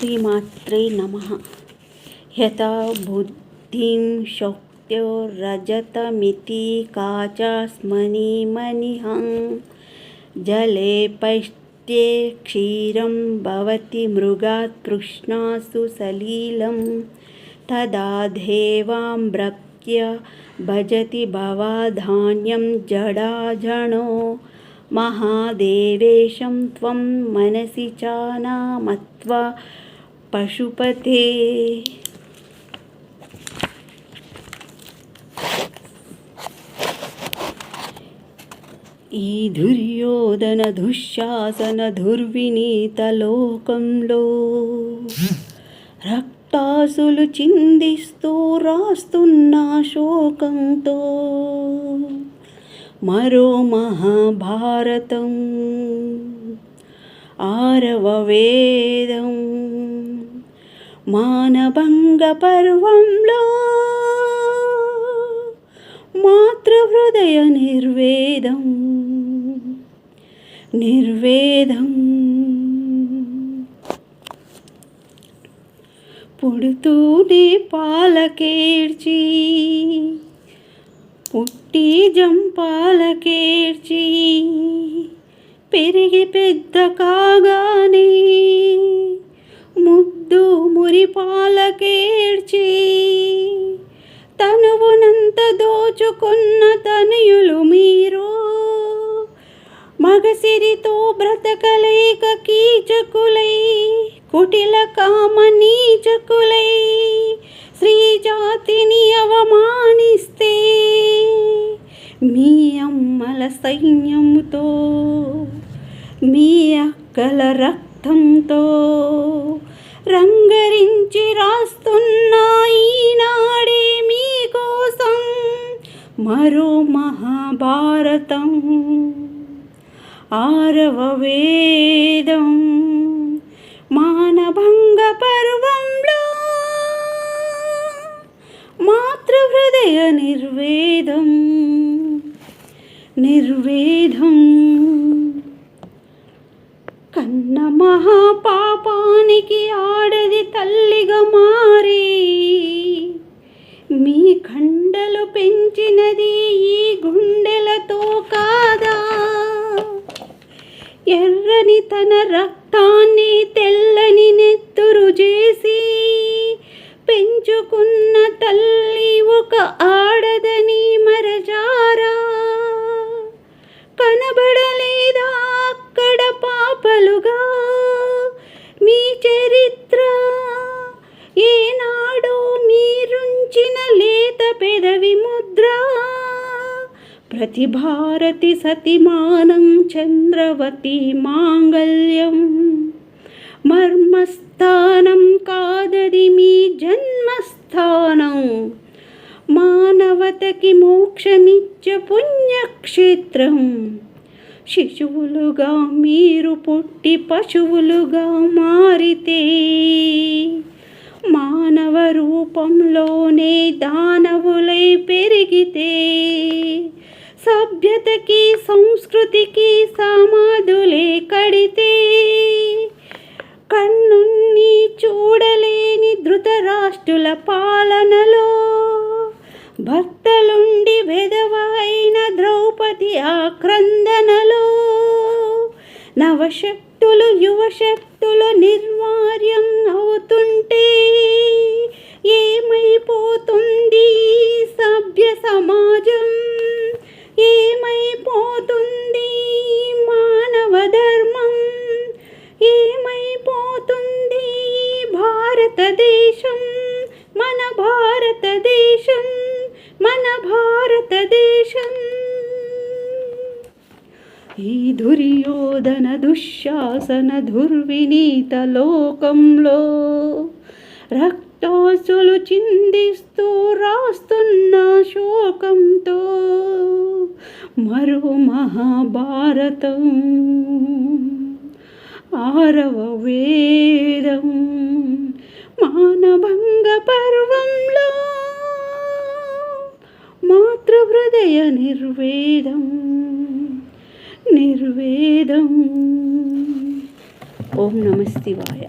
श्रीमात्रे नमः। यथा बुद्धिं शौक्त्योरजतमिति काचास्मनिमनिहं जले पश्ये क्षीरं भवति मृगात् कृष्णासु सलीलं। तदा देवाम्रक्य भजति भवाधान्यं जडाजणो। महादेवेशं त्वं मनसि चानामत्वा పశుపతే. ఈ దుర్యోధన దుశ్శాసన దుర్వినీత లోకంలో రక్తాసులు చిందిస్తూ రాస్తున్న శోకంతో మరో మహాభారతం ఆరవ వేదం. మానభంగ పర్వంలో మాతృహృదయ నిర్వేదం నిర్వేదం. పుడుతూనే పాలకేడ్చి పుట్టి జంపాలకేర్చి పెరిగి పెద్ద కాగానే ముద్దు మురిపాలకేర్చి తనువునంత దోచుకున్న తనయులు మీరు. మగసిరితో బ్రతకలేక కీచకులై కుటిల కామ నీచకులై స్త్రీజాతిని అవమానిస్తే మీ అమ్మల సైన్యంతో మీ అక్కల అర్థంతో రంగరించి రాస్తున్నాయి ఈనాడే మీకోసం మరో మహాభారతం. ఆరవ వేదం మానభంగ పర్వంలో మాతృహృదయ నిర్వేదం. నిర్వేదం. మహాపాపానికి ఆడది తల్లిగా మారి. మీ కండలు పెంచినది ఈ గుండెలతో కాదా? ఎర్రని తన రక్తాన్ని తెల్లని నెత్తురు చేసి పెంచుకున్న తల్లి ఒక పెదవి ముద్ర ప్రతి భారతి సతిమానం చంద్రవతి మాంగళ్యం. మర్మస్థానం కాదది మీ జన్మస్థానం. మానవతకి మోక్షమిచ్చ పుణ్యక్షేత్రం. శిశువులుగా మీరు పుట్టి పశువులుగా మారితే మానవ రూపంలోనే దానవులై పెరిగితే సభ్యతకి సంస్కృతికి సమాధులే కడితే కన్నున్ని చూడలేని ధృతరాష్ట్రుల పాలనలో భర్తలుండి వెదవైన ద్రౌపది ఆక్రందనలో శక్తులు యువశక్తులు నిర్వార్యం అవుతుంటే ఏమైపోతుంది సభ్య సమాజం? ఏమైపోతుంది మానవ ధర్మం? ఏమైపోతుంది భారతదేశం మన భారతదేశం మన భారతదేశం ఈ దుర్యోధన దుశ్శాసన దుర్వినీత లోకంలో రక్తాసులు చిందిస్తూ రాస్తున్న శోకంతో మరో మహాభారతం ఆరవ వేదం మానభంగ పర్వంలో మాతృహృదయ నిర్వేదం. నిర్వేదం. ఓం నమ శివాయ.